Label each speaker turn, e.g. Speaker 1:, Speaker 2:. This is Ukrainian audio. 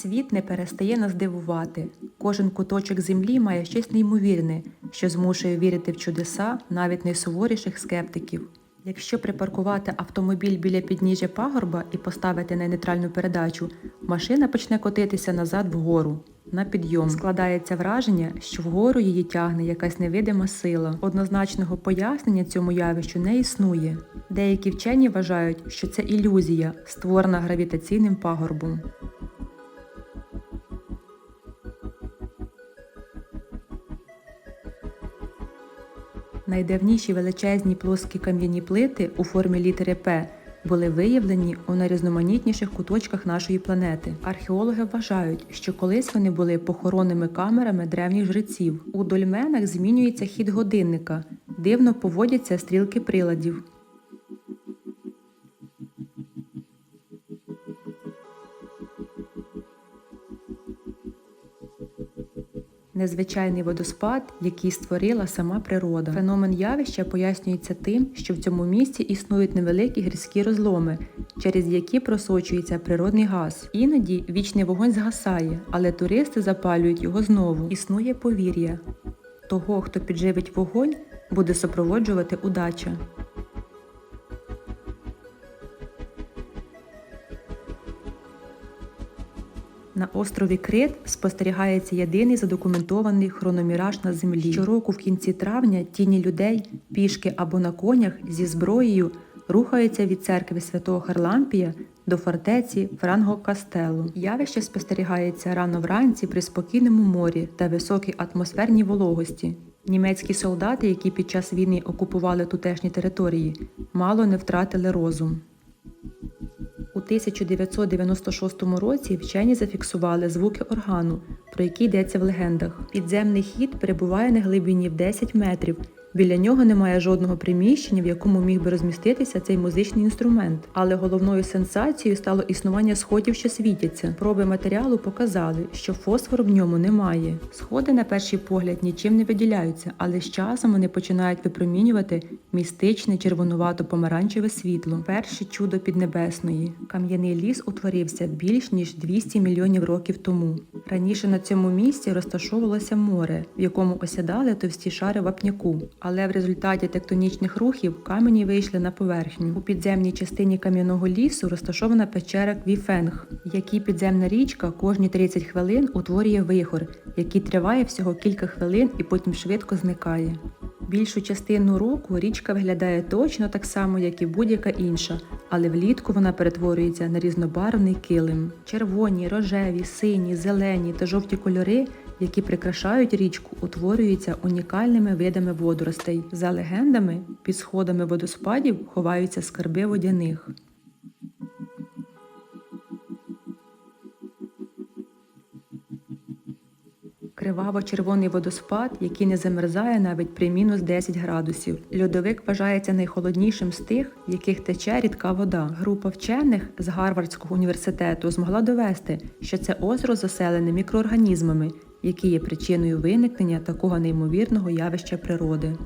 Speaker 1: Світ не перестає нас дивувати. Кожен куточок землі має щось неймовірне, що змушує вірити в чудеса навіть найсуворіших скептиків. Якщо припаркувати автомобіль біля підніжжя пагорба і поставити на нейтральну передачу, машина почне котитися назад вгору. На підйом складається враження, що вгору її тягне якась невидима сила. Однозначного пояснення цьому явищу не існує. Деякі вчені вважають, що це ілюзія, створена гравітаційним пагорбом. Найдавніші величезні плоскі кам'яні плити у формі літери П були виявлені у найрізноманітніших куточках нашої планети. Археологи вважають, що колись вони були похоронними камерами древніх жреців. У дольменах змінюється хід годинника, дивно поводяться стрілки приладів. Незвичайний водоспад, який створила сама природа. Феномен явища пояснюється тим, що в цьому місці існують невеликі гірські розломи, через які просочується природний газ. Іноді вічний вогонь згасає, але туристи запалюють його знову. Існує повір'я. Того, хто підживить вогонь, буде супроводжувати удача. На острові Крит спостерігається єдиний задокументований хрономіраж на землі. Щороку в кінці травня тіні людей, пішки або на конях зі зброєю рухаються від церкви святого Харлампія до фортеці Франго Кастелу. Явище спостерігається рано вранці при спокійному морі та високій атмосферній вологості. Німецькі солдати, які під час війни окупували тутешні території, мало не втратили розум. У 1996 році вчені зафіксували звуки органу, про які йдеться в легендах. Підземний хід перебуває на глибині в 10 метрів. Біля нього немає жодного приміщення, в якому міг би розміститися цей музичний інструмент. Але головною сенсацією стало існування сходів, що світяться. Проби матеріалу показали, що фосфору в ньому немає. Сходи, на перший погляд, нічим не виділяються, але з часом вони починають випромінювати містичне червонувато-помаранчеве світло. Перше чудо піднебесної. Кам'яний ліс утворився більш ніж 200 мільйонів років тому. Раніше на цьому місці розташовувалося море, в якому осідали товсті шари вапняку. Але в результаті тектонічних рухів камені вийшли на поверхню. У підземній частині кам'яного лісу розташована печера Квіфенг, якій підземна річка кожні 30 хвилин утворює вихор, який триває всього кілька хвилин і потім швидко зникає. Більшу частину року річка виглядає точно так само, як і будь-яка інша, але влітку вона перетворюється на різнобарвний килим. Червоні, рожеві, сині, зелені та жовті кольори, які прикрашають річку, утворюються унікальними видами водоростей. За легендами, під сходами водоспадів ховаються скарби водяних. Криваво-червоний водоспад, який не замерзає навіть при мінус 10 градусів. Льодовик вважається найхолоднішим з тих, в яких тече рідка вода. Група вчених з Гарвардського університету змогла довести, що це озеро заселене мікроорганізмами, які є причиною виникнення такого неймовірного явища природи.